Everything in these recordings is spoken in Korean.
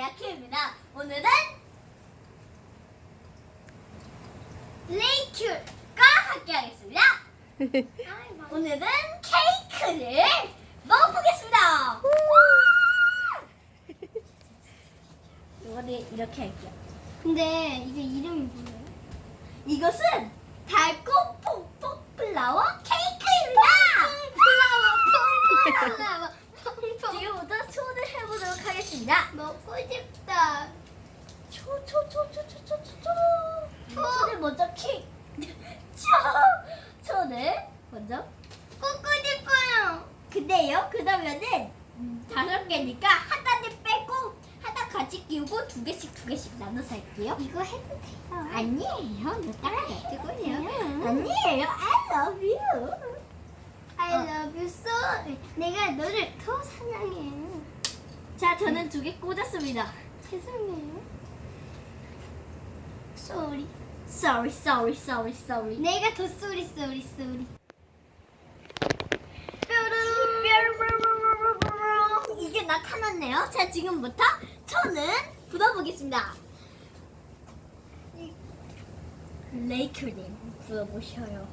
야키입니다. 오늘은 레이큐가 함께하겠습니다. 오늘은 케이크를 먹어보겠습니다. 이거를 이렇게 할게요. 근데 이게 이름이 뭐예요? 이것은 달콤 퐁퐁 플라워 케이크입니다. 플라워 플라워 펑펑 지금부터 초를 하겠습니다. 먹고 싶다. 초, 초, 초, 초, 초, 초, 초, 초. 초. 초를 먼저 키. 초. 초를 먼저. 먹고 싶어요. 근데요, 그러면은 음, 다섯 개니까 하나를 빼고 하나 같이 끼우고 두 개씩 두 개씩 나눠서 할게요. 이거 해도 돼요? 아니에요, 너딱 놔두고요. 음. 아니에요, I love you. I love you so. 내가 너를 더 사랑해. 자, 저는 두 개 꽂았습니다. 죄송해요. Sorry. Sorry, sorry, sorry, sorry. 내가 더 쏘리 쏘리 쏘리. 이게 나타났네요. 자, 지금부터 저는 불어보겠습니다. 레이크님 불어보셔요.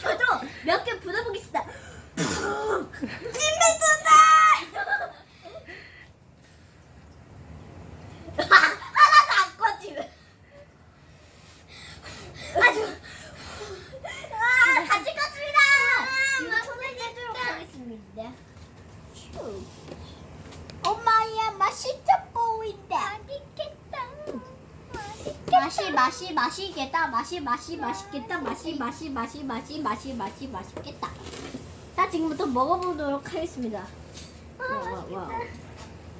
저도 몇 개 불어 찐메두다! 하나도 안 꺼지네. 아주 아, 같이 껐습니다. 이거 손을 하겠습니다. 슈. 엄마야 맛있어 보인다. 맛있겠다. 맛이 맛이 맛이겠다. 맛이 맛이 맛있겠다. 맛이 맛이 맛이 맛이 맛이 맛이 맛있겠다. 자 지금부터 먹어보도록 하겠습니다. 와, 와, 와.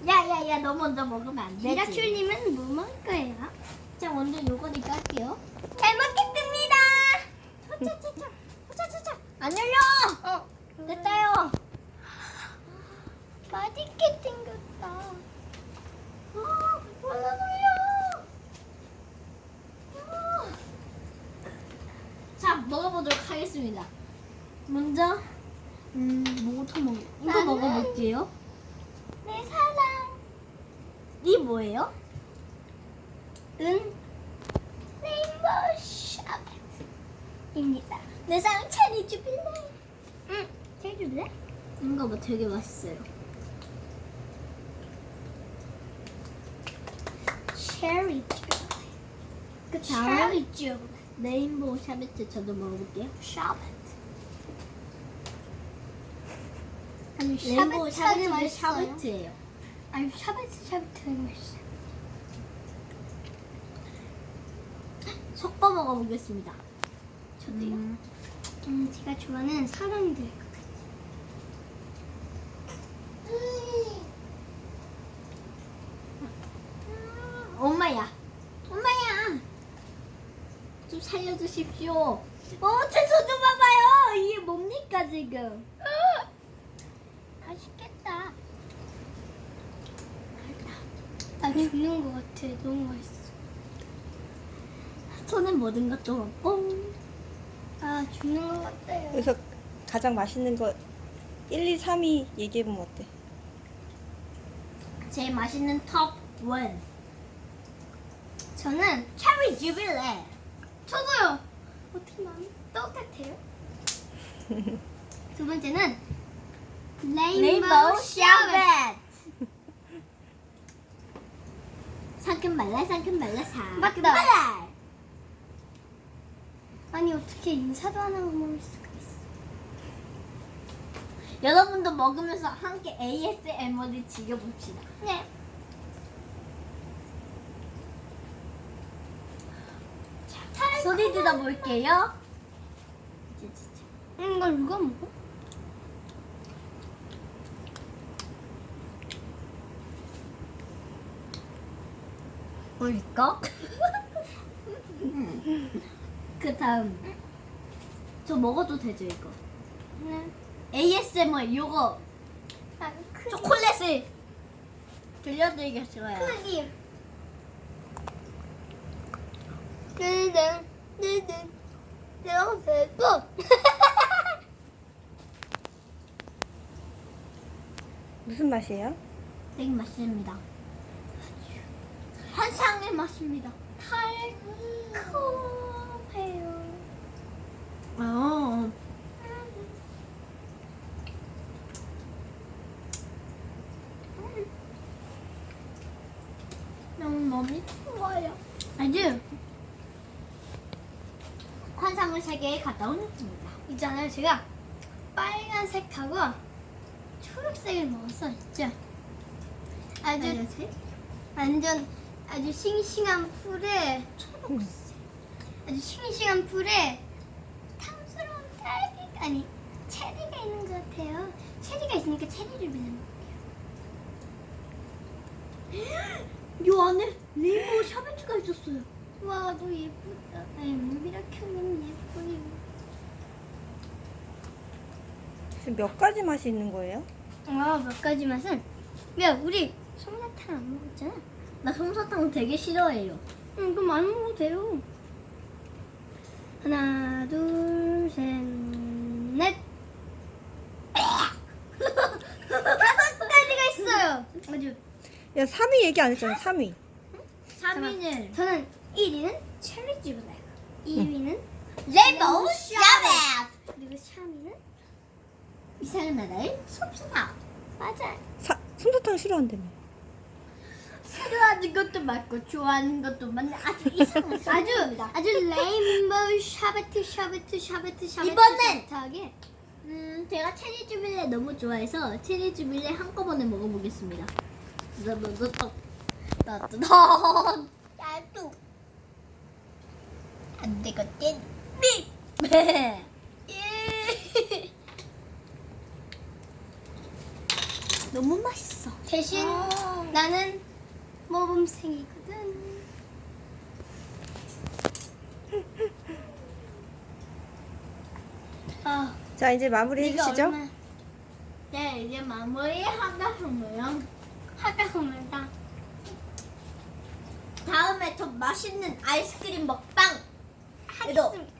야야야 너 먼저 먹으면 안 되지. 미라클님은 뭐 먹을 거예요? 자 먼저 요거를 깔게요. 잘 먹겠습니다. 차차차 차 차차차 안 열려. 어, 됐다요. 맛있게 생겼다. 아, 할렐루야. 아. 자 먹어보도록 하겠습니다. 먼저 음 뭐부터 먹? 이거 나는- 먹어볼게요. 내 사랑. 이 뭐예요? 은 레인보우 샤베트입니다. 내 사랑 체리 주빌래. 응, 체리 주빌래? 이거 뭐 되게 맛있어요. 체리 주빌래. 그 다음 체리 주빌래. 레인보우 샤베트 저도 먹어볼게요. 샤베트. 아니 샤베트가 샤베트 맛있어요. 샤베트예요. 아니 샤베트 샤베트가 맛있어. 섞어 먹어보겠습니다. 저도요. 음, 음, 제가 좋아하는 사랑들. 엄마야. 엄마야. 좀 살려주십시오. 어, 제 손 좀 봐봐요. 이게 뭡니까, 지금? 맛있겠다. 나 죽는 것 같아. 너무 맛있어. 손은 모든 것도 뽕. 아 죽는 것 같아요. 그래서 가장 맛있는 거 1, 2, 3위 얘기해보면 어때? 제일 맛있는 톱 1. 저는 체리 주빌레. 저도요. 어떻게 마음이 똑같아요? 두 번째는 레인보우 레인보우 샤베트. 샤베트. 상큼 말라, 상큼 말라, 상큼 맞다. 말라. 아니 어떻게 인사도 안 하고 먹을 수가 있어? 여러분도 먹으면서 함께 ASMR을 즐겨봅시다. 네. 소리 들어볼게요. 음, 이걸 누가 먹어? 꿀꺽. 그 다음 저 먹어도 되죠 이거? 네. ASMR 요거 아. 초콜릿을 들려드리겠어요. 크림. 뜨등, 뜨등. 너무 배고. 무슨 맛이에요? 되게 맛있습니다. 환상 의 맛입니다. 달콤해요. 어. 너무 몸이 좋아요. 아주 환상의 세계에 갔다 온 느낌입니다. 있잖아요. 제가 빨간색하고 초록색을 먹었어, 진짜. 아주? 완전 아주 싱싱한 풀에 초록색. 아주 싱싱한 풀에 탐스러운 딸기 아니 체리가 있는 것 같아요. 체리가 있으니까 체리를 그냥 요 안에 레인보우 샤베트가 있었어요. 와, 너 예쁘다. 아니, 미라클은 예뻐요. 지금 몇 가지 맛이 있는 거예요? 아, 몇 가지 맛은 야, 우리 솜사탕 안 먹었잖아. 나 솜사탕 되게 싫어해요. 응, 그럼 안 먹어도 돼요. 하나, 둘, 셋, 넷. 다섯 가지가 있어요. 아주. 야 3위 얘기 안 했잖아 3위 3위는 저는 1위는 체리주브레. 2위는 레인보우 샤베트! 그리고 3위는 이상한 나라의 솜사탕. 맞아. 사, 솜사탕 싫어한다며 싫어하는 것도 맞고 좋아하는 것도 맞는 아주 이상한 아주 사람입니다. 아주 레인보우 샤베트 샤베트 샤베트 샤베트 이번엔! 샤베트하게 음, 제가 체리 주빌레 너무 좋아해서 체리 주빌레 한꺼번에 먹어보겠습니다. 너너너너 나도 안 되겠지? 네. 예. 너무 맛있어. 대신 아. 나는 모범생이거든. 아, 자 이제 마무리 해주시죠 네, 이제 마무리 하겠습니다. 하다 보면 다 다음에 더 맛있는 아이스크림 먹방 하겠습니다.